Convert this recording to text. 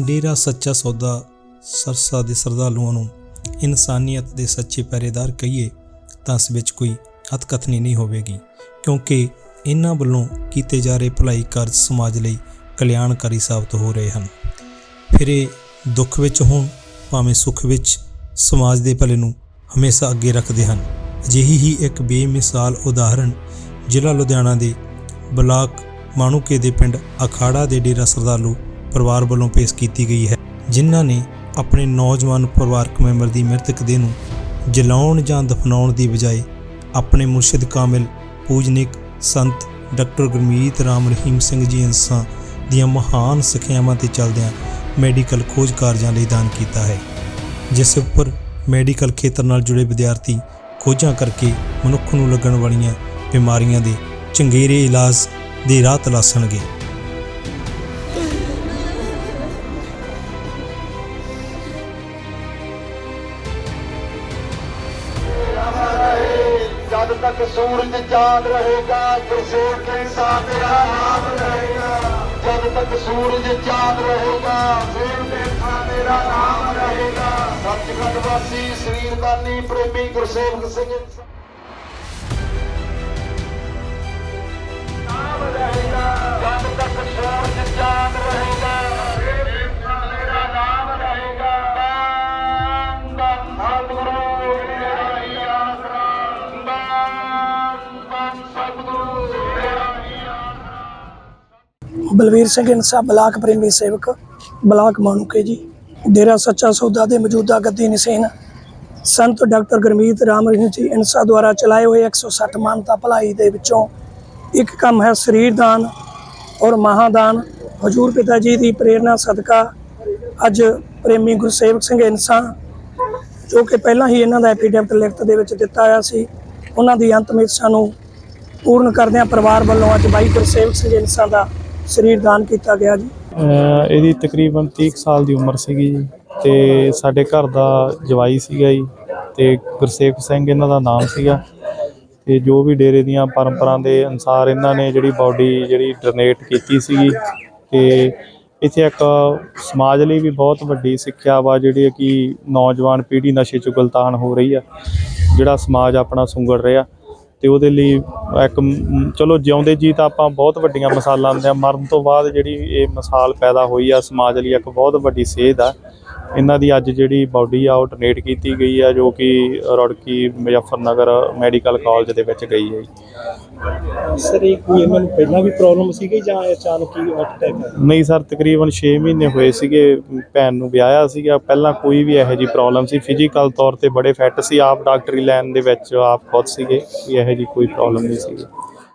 ਡੇਰਾ ਸੱਚਾ ਸੌਦਾ ਸਰਸਾ ਦੇ ਸਰਦਾਲੂਆਂ ਨੂੰ ਇਨਸਾਨੀਅਤ ਦੇ ਸੱਚੇ ਪਹਿਰੇਦਾਰ ਕਹੀਏ ਤਾਂ ਇਸ ਵਿੱਚ ਕੋਈ ਅਤਕਥਨੀ ਨਹੀਂ ਹੋਵੇਗੀ, ਕਿਉਂਕਿ ਇਹਨਾਂ ਵੱਲੋਂ ਕੀਤੇ ਜਾ ਰਹੇ ਭਲਾਈ ਕਾਰਜ ਸਮਾਜ ਲਈ ਕਲਿਆਣਕਾਰੀ ਸਾਬਤ ਹੋ ਰਹੇ ਹਨ। ਫਿਰ ਇਹ ਦੁੱਖ ਵਿੱਚ ਹੋਣ, ਭਾਵੇਂ ਸੁੱਖ ਵਿੱਚ, ਸਮਾਜ ਦੇ ਭਲੇ ਨੂੰ ਹਮੇਸ਼ਾ ਅੱਗੇ ਰੱਖਦੇ ਹਨ। ਅਜਿਹੀ ਹੀ ਇੱਕ ਬੇਮਿਸਾਲ ਉਦਾਹਰਣ ਜ਼ਿਲ੍ਹਾ ਲੁਧਿਆਣਾ ਦੇ ਬਲਾਕ ਮਾਣੂਕੇ ਦੇ ਪਿੰਡ ਅਖਾੜਾ ਦੇ ਡੇਰਾ ਸਰਦਾਲੂ ਪਰਿਵਾਰ ਵੱਲੋਂ ਪੇਸ਼ ਕੀਤੀ ਗਈ ਹੈ, ਜਿਨ੍ਹਾਂ ਨੇ ਆਪਣੇ ਨੌਜਵਾਨ ਪਰਿਵਾਰਕ ਮੈਂਬਰ ਦੀ ਮ੍ਰਿਤਕ ਦੇਹ ਨੂੰ ਜਲਾਉਣ ਜਾਂ ਦਫਨਾਉਣ ਦੀ ਬਜਾਏ ਆਪਣੇ ਮੁਰਸ਼ਿਦ ਕਾਮਿਲ, ਪੂਜਨਿਕ, ਸੰਤ ਡਾਕਟਰ ਗੁਰਮੀਤ ਰਾਮ, ਰਹੀਮ ਸਿੰਘ ਜੀ ਇੰਸਾਂ ਦੀਆਂ ਮਹਾਨ ਸਿੱਖਿਆਵਾਂ ਤੇ ਚੱਲਦਿਆਂ ਮੈਡੀਕਲ ਖੋਜ ਕਾਰਜਾਂ ਲਈ ਦਾਨ ਕੀਤਾ ਹੈ, ਜਿਸ ਉੱਪਰ ਮੈਡੀਕਲ ਖੇਤਰ ਨਾਲ ਜੁੜੇ ਵਿਦਿਆਰਥੀ ਖੋਜਾਂ ਕਰਕੇ ਮਨੁੱਖ ਨੂੰ ਲੱਗਣ ਵਾਲੀਆਂ ਬਿਮਾਰੀਆਂ ਦੇ ਚੰਗੇਰੇ ਇਲਾਜ ਦੇ ਰਾਹ ਤਲਾਸ਼ਣਗੇ ਜਦ ਤੱਕ ਸੂਰਜ ਚਾਂਦ ਰਹੇਗਾ ਗੁਰਸੇਵ ਕੇ ਸਾਥ ਤੇਰਾ ਨਾਮ ਰਹੇਗਾ ਜਦ ਤੱਕ ਸੂਰਜ ਚਾਂਦ ਰਹੇਗਾ ਸੇਵ ਕੇ ਸਾਥ ਤੇਰਾ ਨਾਮ ਰਹੇਗਾ ਸੱਚਖੰਡ ਵਾਸੀ ਸਰੀਰਦਾਨੀ ਪ੍ਰੇਮੀ ਗੁਰਸੇਵਕ ਸਿੰਘ। ਬਲਵੀਰ ਸਿੰਘ ਇਨਸਾ ਬਲਾਕ ਪ੍ਰੇਮੀ ਸੇਵਕ, ਬਲਾਕ ਮਾਨੂਕੇ ਜੀ। ਡੇਰਾ ਸੱਚਾ ਸੌਦਾ ਦੇ ਮੌਜੂਦਾ ਗੱਦੀ ਨਿਸ਼ਾਨ, ਸੰਤ ਡਾਕਟਰ ਗੁਰਮੀਤ ਰਾਮ ਰਹੀਮ ਜੀ ਇਨਸਾ ਦੁਆਰਾ ਚਲਾਏ ਹੋਏ 160 ਮਾਨਤਾ ਭਲਾਈ ਦੇ ਵਿੱਚੋਂ ਇੱਕ ਕੰਮ ਹੈ ਸਰੀਰ ਦਾਨ ਔਰ ਮਹਾਦਾਨ। ਹਜੂਰ ਪਿਤਾ ਜੀ ਦੀ ਪ੍ਰੇਰਣਾ ਸਦਕਾ ਅੱਜ ਪ੍ਰੇਮੀ ਗੁਰਸੇਵਕ ਸਿੰਘ ਇਨਸਾ, ਜੋ ਕਿ ਪਹਿਲਾਂ ਹੀ ਇਹਨਾਂ ਦਾ ਐਫੀਡੈਵਿਟ ਲਿਖਤ ਦੇ ਵਿੱਚ ਦਿੱਤਾ ਹੋਇਆ ਸੀ, ਉਹਨਾਂ ਦੀ ਅੰਤਮ ਇੱਛਾ ਨੂੰ ਪੂਰਨ ਕਰਦਿਆਂ ਪਰਿਵਾਰ ਵੱਲੋਂ ਅੱਜ ਬਾਈ ਗੁਰਸੇਵਕ ਸਿੰਘ ਇਨਸਾ ਦਾ ਸਰੀਰ ਦਾਨ ਕੀਤਾ ਗਿਆ ਜੀ। ਇਹਦੀ ਤਕਰੀਬਨ 30 ਕੁ ਸਾਲ ਦੀ ਉਮਰ ਸੀਗੀ ਜੀ ਤੇ ਸਾਡੇ ਘਰ ਦਾ ਜਵਾਈ ਸੀਗਾ ਜੀ ਤੇ ਗੁਰਸੇਖ ਸਿੰਘ ਇਹਨਾਂ ਦਾ ਨਾਮ ਸੀਗਾ ਤੇ ਜੋ ਵੀ ਡੇਰੇ ਦੀਆਂ ਪਰੰਪਰਾ ਦੇ ਅਨਸਾਰ ਇਹਨਾਂ ਨੇ ਜਿਹੜੀ ਬਾਡੀ ਜਿਹੜੀ ਡੋਨੇਟ ਕੀਤੀ ਸੀਗੀ ਤੇ ਇੱਥੇ ਇੱਕ ਸਮਾਜ ਲਈ ਵੀ ਬਹੁਤ ਵੱਡੀ ਸਿੱਖਿਆ ਵਾ ਜਿਹੜੀ ਕਿ ਨੌਜਵਾਨ ਪੀੜ੍ਹੀ ਨਸ਼ੇ 'ਚ ਗੁਲਤਾਨ ਹੋ ਰਹੀ ਆ, ਜਿਹੜਾ ਸਮਾਜ ਆਪਣਾ ਸੁੰਗੜ ਰਿਹਾ। ਤੇ ਉਹਦੇ ਲਈ ਇੱਕ ਚਲੋ ਜਿਉਂਦੇ ਜੀ ਤਾਂ ਆਪਾਂ ਬਹੁਤ ਵੱਡੀਆਂ ਮਿਸਾਲਾਂ ਦਿੰਦੇ ਆ ਮਰਨ ਤੋਂ ਬਾਅਦ ਜਿਹੜੀ ਇਹ ਮਿਸਾਲ ਪੈਦਾ ਹੋਈ ਆ, ਸਮਾਜ ਲਈ ਇੱਕ ਬਹੁਤ ਵੱਡੀ ਸੇਧ ਆ। ਇਹਨਾਂ ਦੀ ਅੱਜ ਜਿਹੜੀ ਬਾਡੀ ਆ ਉਹ ਡੋਨੇਟ ਕੀਤੀ ਗਈ ਆ ਜੋ ਕਿ ਰੁੜਕੀ ਮੁਜ਼ੱਫਰਨਗਰ ਮੈਡੀਕਲ ਕਾਲਜ ਦੇ ਵਿੱਚ ਗਈ ਹੈ। ਸਰ ਇਹ ਕੋਈ ਇਹਨਾਂ ਨੂੰ ਪਹਿਲਾਂ ਵੀ ਪ੍ਰੋਬਲਮ ਸੀਗੀ ਜਾਂ ਅਚਾਨਕ ਹੀ ਅਟੈਕ ਨਹੀਂ ਸਰ ਤਕਰੀਬਨ 6 ਮਹੀਨੇ ਹੋਏ ਸੀਗੇ ਭੈਣ ਨੂੰ ਵਿਆਹਿਆ ਸੀਗਾ। ਪਹਿਲਾਂ ਕੋਈ ਵੀ ਇਹੋ ਜੀ ਪ੍ਰੋਬਲਮ ਸੀ। ਫਿਜ਼ੀਕਲ ਤੌਰ ਤੇ ਬੜੇ ਫਿੱਟ ਸੀ। ਆਪ ਡਾਕਟਰੀ ਲਾਈਨ ਦੇ ਵਿੱਚ ਆਪ ਖੁਦ ਸੀਗੇ ਇਹੋ ਜੀ ਕੋਈ ਪ੍ਰੋਬਲਮ ਨਹੀਂ ਸੀਗੀ।